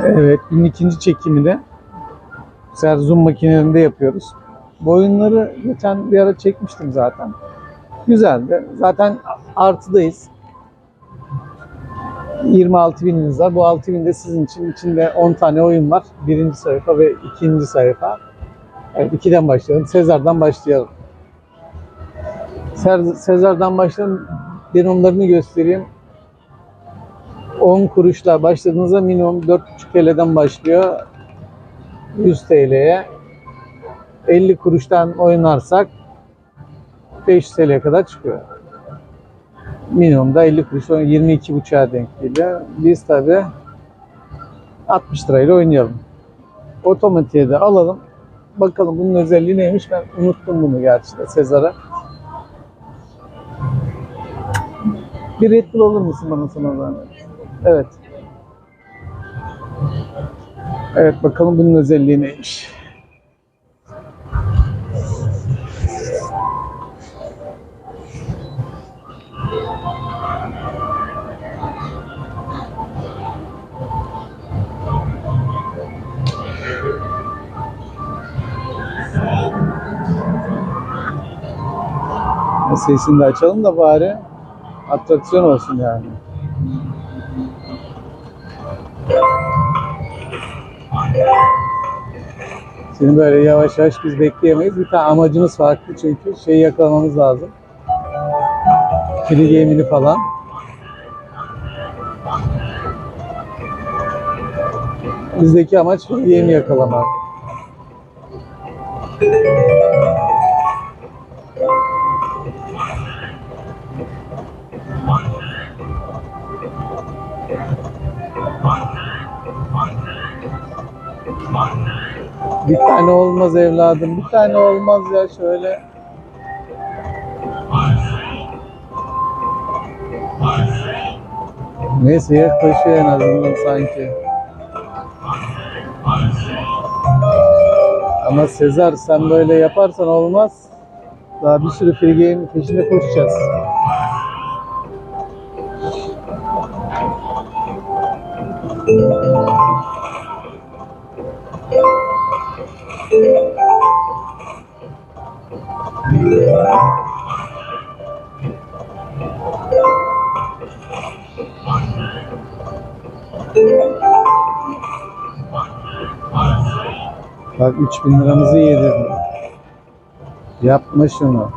Evet, günün ikinci çekimini bu sefer zoom makinelerinde yapıyoruz. Bu oyunları geçen bir ara çekmiştim zaten. Güzeldi. Zaten artıdayız. 26 bininiz var. Bu 6 binde sizin için içinde 10 tane oyun var. Birinci sayfa ve ikinci sayfa. Evet, ikiden başlayalım. Sezar'dan başlayalım. Sezar'dan başlayalım. Denomlarını göstereyim. 10 kuruşla başladığınızda minimum 4,5 TL'den başlıyor. 100 TL'ye. 50 kuruştan oynarsak 5 TL'ye kadar çıkıyor. Minimumda 50 kuruş 22,5'a denk geliyor. Biz tabi 60 lirayla oynayalım. Otomatiğe de alalım. Bakalım bunun özelliği neymiş ben unuttum bunu gerçi de Sezar'a. Bir Red Bull olur musun bana sana zahmet? Evet. Evet bakalım bunun özelliği neymiş. Sesini de açalım da bari atraksiyon olsun yani. Şimdi böyle yavaş yavaş biz bekleyemeyiz. Bir tane amacımız farklı çünkü şeyi yakalamamız lazım. Free game'ini falan. Bizdeki amaç free game'i yakalamak. Bir tane olmaz evladım. Bir tane olmaz ya şöyle. Neyse yaklaşıyor en azından sanki. Ama Sezar sen böyle yaparsan olmaz. Daha bir sürü free game peşinde koşacağız. 3000 liramızı yedirdin. Yapma şunu.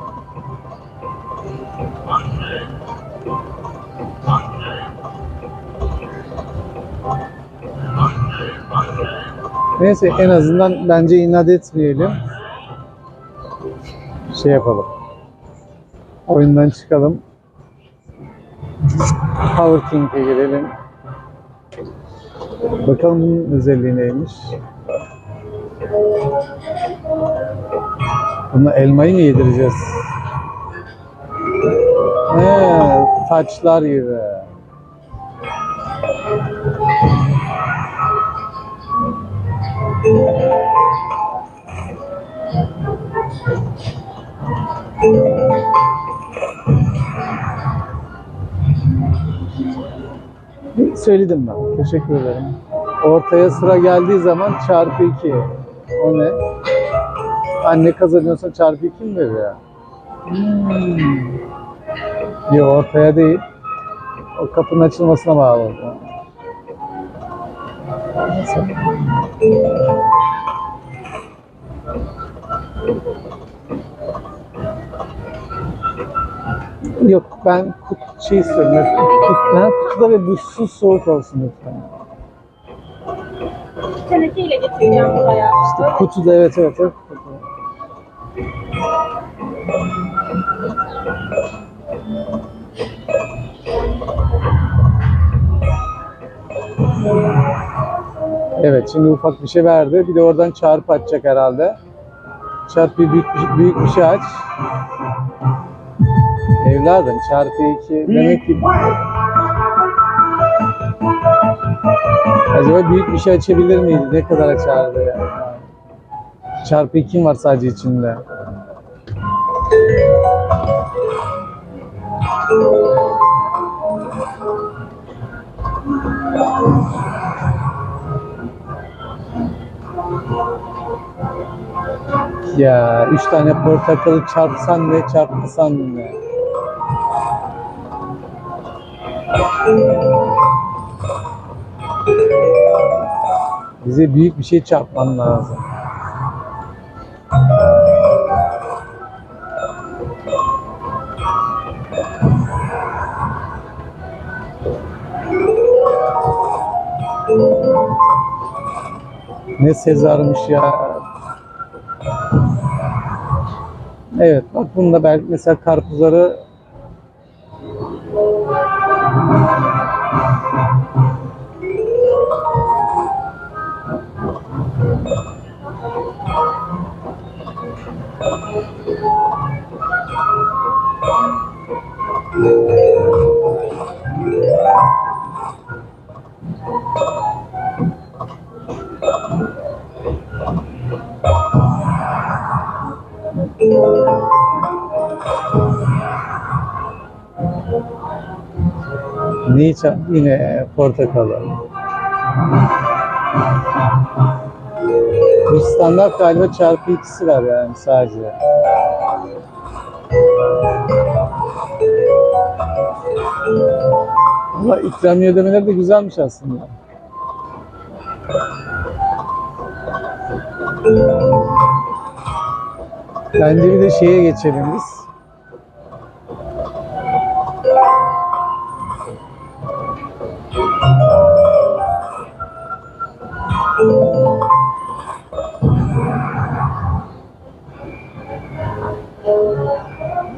Neyse en azından bence inat etmeyelim. Şey yapalım. Oyundan çıkalım. Power King'e girelim. Bakalım bunun özelliği neymiş. Buna elmayı mı yedireceğiz? He, taçlar gibi. Söyledim ben. Teşekkür ederim. Ortaya sıra geldiği zaman çarpı 2. O ne? Anne kazanıyorsa çarpı 2 mi veriyor? Hmm. Yok ortaya değil. O kapının açılmasına bağlı. Yok ben kut şey istiyorum. Ha, kutuda ve buzsuz soğuk olsun lütfen. Tenekeyle getireceğim buraya. İşte kutuda evet evet. evet. kutuda. Evet şimdi ufak bir şey verdi. Bir de oradan çarpı açacak herhalde. Çarpı büyük bir, büyük bir şey aç. Evladım çarpı 2 demek ki Acaba büyük bir şey açabilir miydi? Ne kadar açardı ya? Çarpı 2 var sadece içinde. Ya üç tane portakalı çarpsan ne çarpmasan ne. Bize büyük bir şey çarpman lazım. Ne Sezar'mış ya. Evet bak bunda belki mesela karpuzları çarp? Yine portakalı. Bu standart galiba çarpı ikisi var yani sadece. Ama ikramiye ödemeleri de güzelmiş aslında. Bence bir de şeye geçelim biz.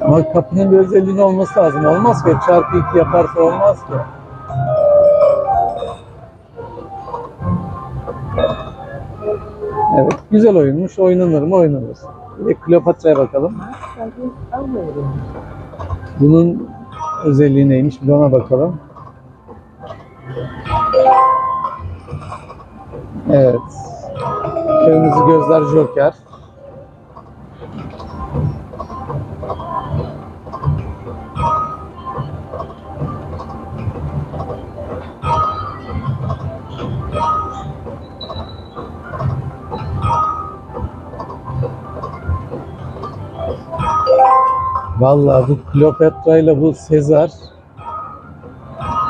Ama kapının bir özelliğinin olması lazım. Olmaz ki çarpı iki yaparsa olmaz ki. Evet, güzel oyunmuş. Oynanır mı? Oynanır. Bir Kleopatra'ya bakalım. Bunun özelliği neymiş? Bir ona bakalım. Evet. Kırmızı gözler Joker. Vallahi bu Kleopatra ile bu Sezar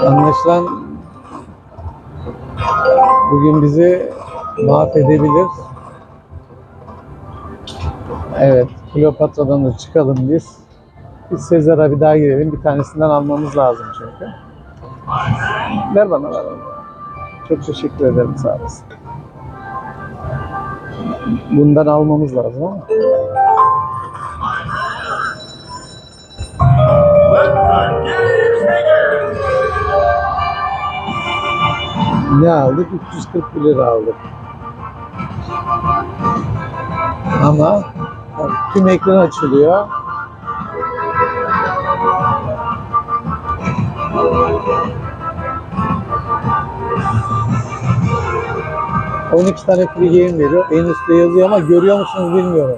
anlaşılan bugün bizi mahvedebilir. Evet, Kleopatra'dan da çıkalım biz. Biz Sezar'a bir daha girelim. Bir tanesinden almamız lazım çünkü. Ver bana, ver bana. Çok teşekkür ederim, sağ olasın. Bundan almamız lazım ama. Ne aldık? 341 lira aldık. Ama tüm ekran açılıyor. ...12 tane free game veriyor. En üstte yazıyor ama görüyor musunuz bilmiyorum.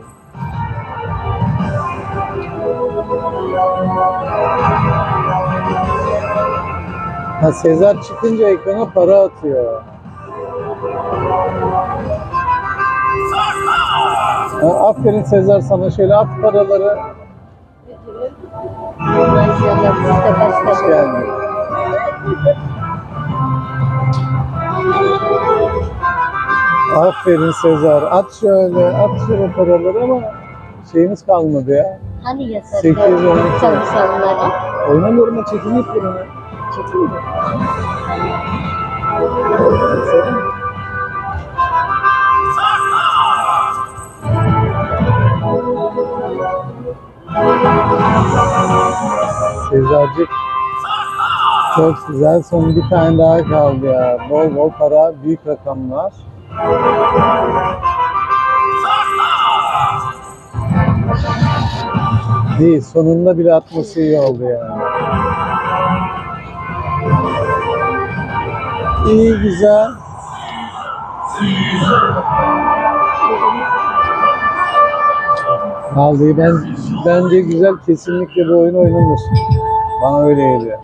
Ha, Sezar çıkınca ekrana para atıyor. Ha, aferin Sezar sana şöyle at paraları. Hoş geldin. Aferin Sezar. At şöyle, at şöyle paraları ama şeyimiz kalmadı ya. Hani yasak? Sekiz, on iki. Çalışanlara. Oynamıyorum da çekim yapıyorum ya. Çekin mi? Sezarcık çok güzel. Son bir tane daha kaldı ya. Bol bol para, büyük rakamlar. Değil, sonunda bile atması iyi oldu yani. iyi güzel. Vallahi ben bence güzel kesinlikle bir oyun oynanır. Bana öyle geliyor.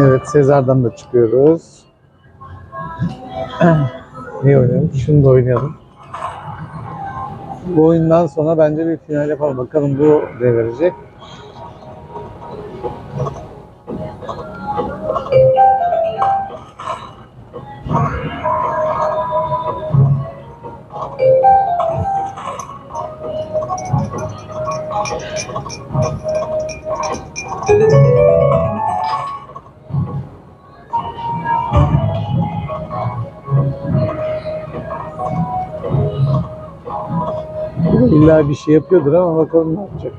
Evet, Sezar'dan da çıkıyoruz ne oynayalım? Şunu da oynayalım. Bu oyundan sonra bence bir final yapalım. Bakalım bu ne verecek. İlla bir şey yapıyordur ama bakalım ne yapacak.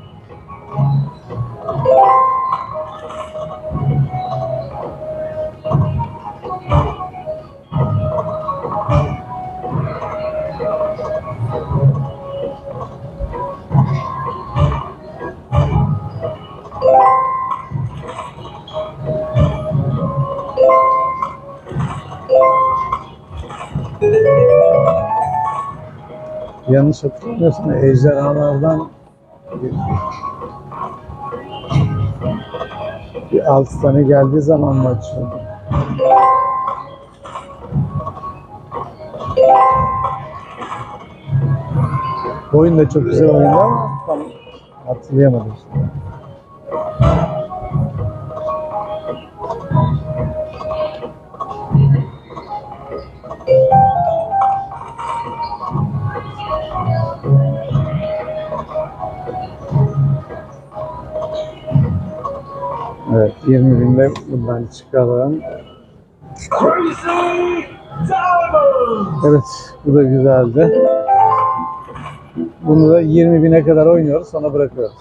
Yanlış hatırlamıyorsun ejderhalardan bir, altı tane geldiği zaman? Bu oyun da çok güzel oyundu ama tam hatırlayamadım şimdi. Evet 20 binde buradan çıkalım. Evet bu da güzeldi. Bunu da 20 bine kadar oynuyoruz sonra bırakıyoruz.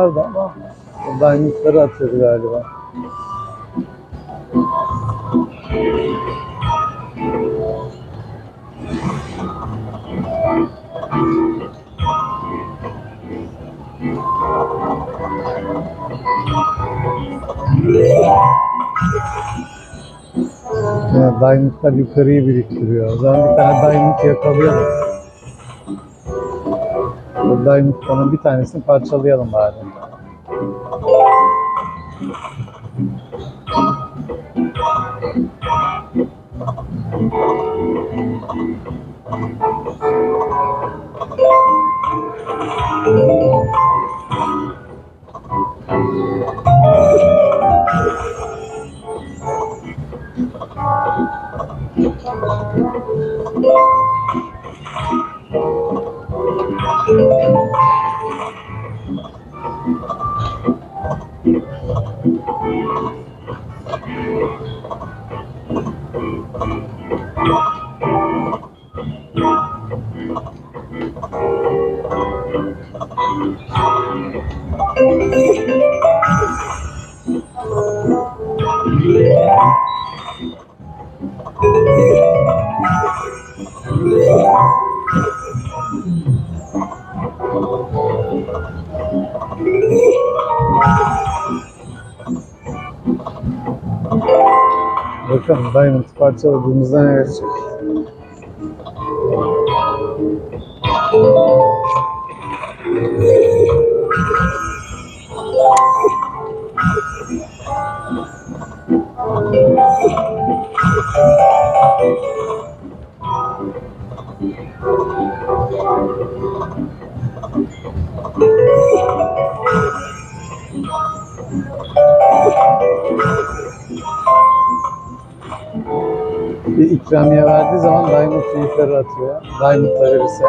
Vardı ama o diamondları atıyordu galiba. Ya diamondlar yukarıyı biriktiriyor. O zaman bir tane diamond yakalayalım. Bu diamondların bir tanesini parçalayalım bari. Bakalım diamond parçaladığımızda ne verecek? bir ikramiye verdiği zaman Diamond keyifleri atıyor. Diamond da verirse.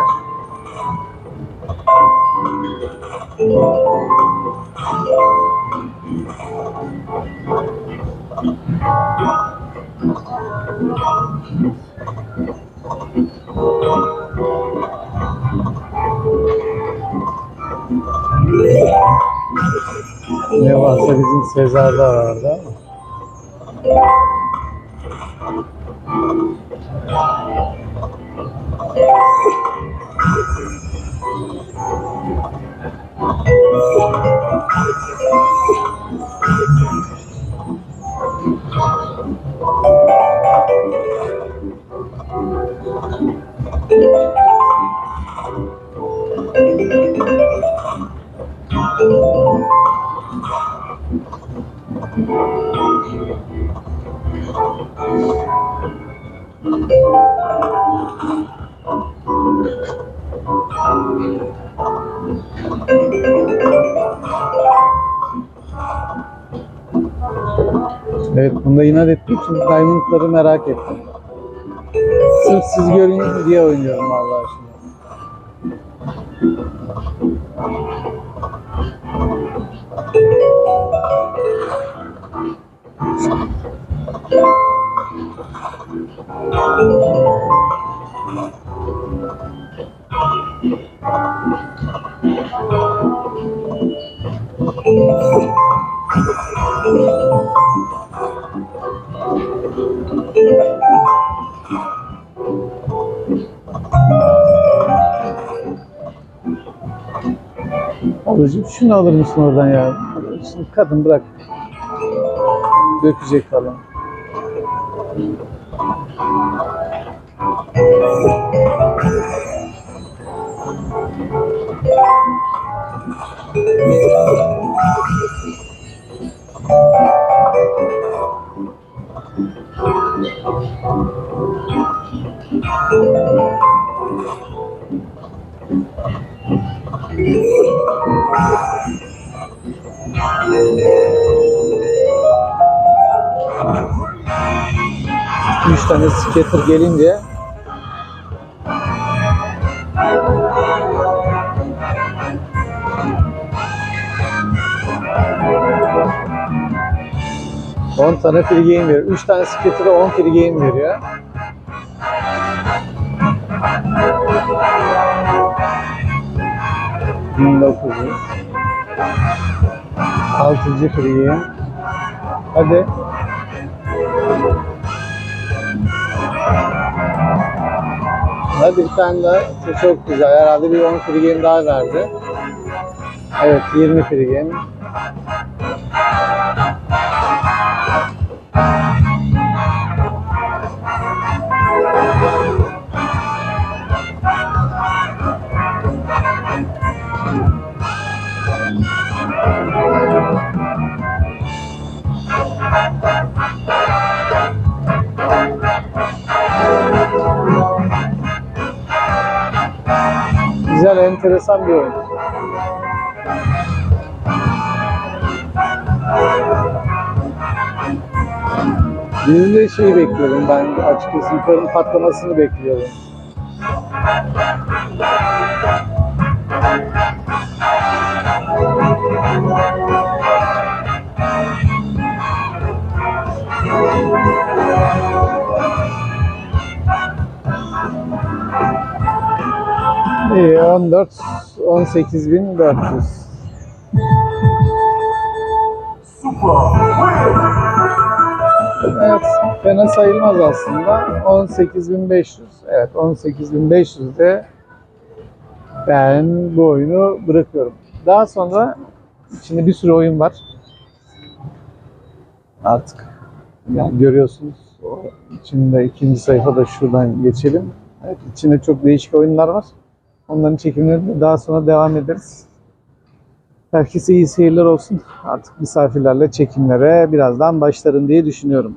Ne varsa bizim Sezar'da vardı ama. Wow. Evet bunda inat ettiğim için Diamond'ları merak ettim. Sırf siz görün diye oynuyorum Allah aşkına. Ablacığım şunu alır mısın oradan ya? Şimdi kadın bırak. Dökecek falan. Üç tane skater gelince On tane free game veriyor. Üç tane skater'a 10 free game veriyor. Bin dokuz yüz. Altıncı free game. Hadi. Hadi bir tane daha. Çok güzel. Herhalde bir 10 free daha verdi. Evet 20 free enteresan bir oyun. Biz de şeyi bekliyorum ben açıkçası yukarının patlamasını bekliyorum. İyi 14 18400. Evet, fena sayılmaz aslında. 18500. Evet, 18500'de ben bu oyunu bırakıyorum. Daha sonra içinde bir sürü oyun var. Artık yani görüyorsunuz. O içinde ikinci sayfada şuradan geçelim. Evet, içinde çok değişik oyunlar var. Onların çekimlerine daha sonra devam ederiz. Herkese iyi seyirler olsun. Artık misafirlerle çekimlere birazdan başlarım diye düşünüyorum.